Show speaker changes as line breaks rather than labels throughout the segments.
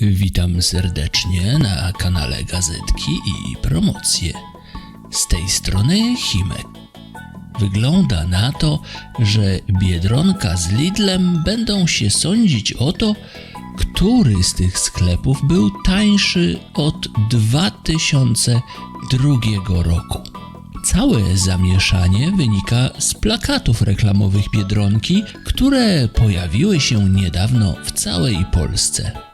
Witam serdecznie na kanale Gazetki i Promocje. Z tej strony Himek. Wygląda na to, że Biedronka z Lidlem będą się sądzić o to, który z tych sklepów był tańszy od 2002 roku. Całe zamieszanie wynika z plakatów reklamowych Biedronki, które pojawiły się niedawno w całej Polsce.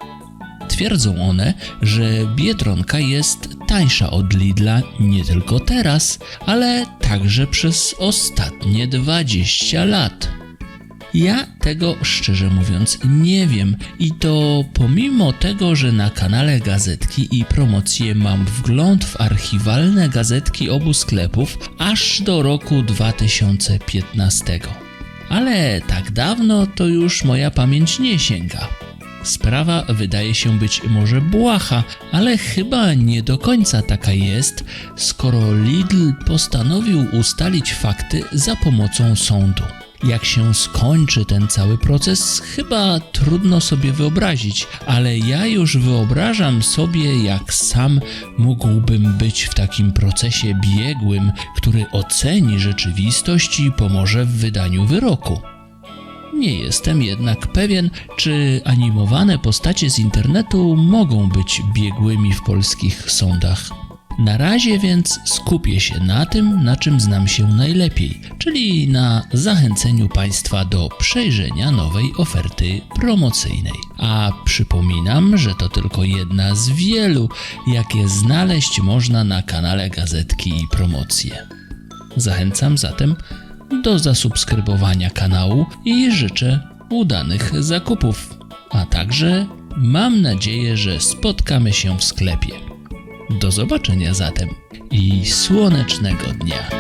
Twierdzą one, że Biedronka jest tańsza od Lidla nie tylko teraz, ale także przez ostatnie 20 lat. Ja tego szczerze mówiąc nie wiem i to pomimo tego, że na kanale gazetki i promocje mam wgląd w archiwalne gazetki obu sklepów aż do roku 2015. Ale tak dawno to już moja pamięć nie sięga. Sprawa wydaje się być może błaha, ale chyba nie do końca taka jest, skoro Lidl postanowił ustalić fakty za pomocą sądu. Jak się skończy ten cały proces, chyba trudno sobie wyobrazić, ale ja już wyobrażam sobie, jak sam mógłbym być w takim procesie biegłym, który oceni rzeczywistość i pomoże w wydaniu wyroku. Nie jestem jednak pewien, czy animowane postacie z internetu mogą być biegłymi w polskich sądach. Na razie więc skupię się na tym, na czym znam się najlepiej, czyli na zachęceniu Państwa do przejrzenia nowej oferty promocyjnej. A przypominam, że to tylko jedna z wielu, jakie znaleźć można na kanale Gazetki i Promocje. Zachęcam zatem do zasubskrybowania kanału i życzę udanych zakupów. A także mam nadzieję, że spotkamy się w sklepie. Do zobaczenia zatem i słonecznego dnia.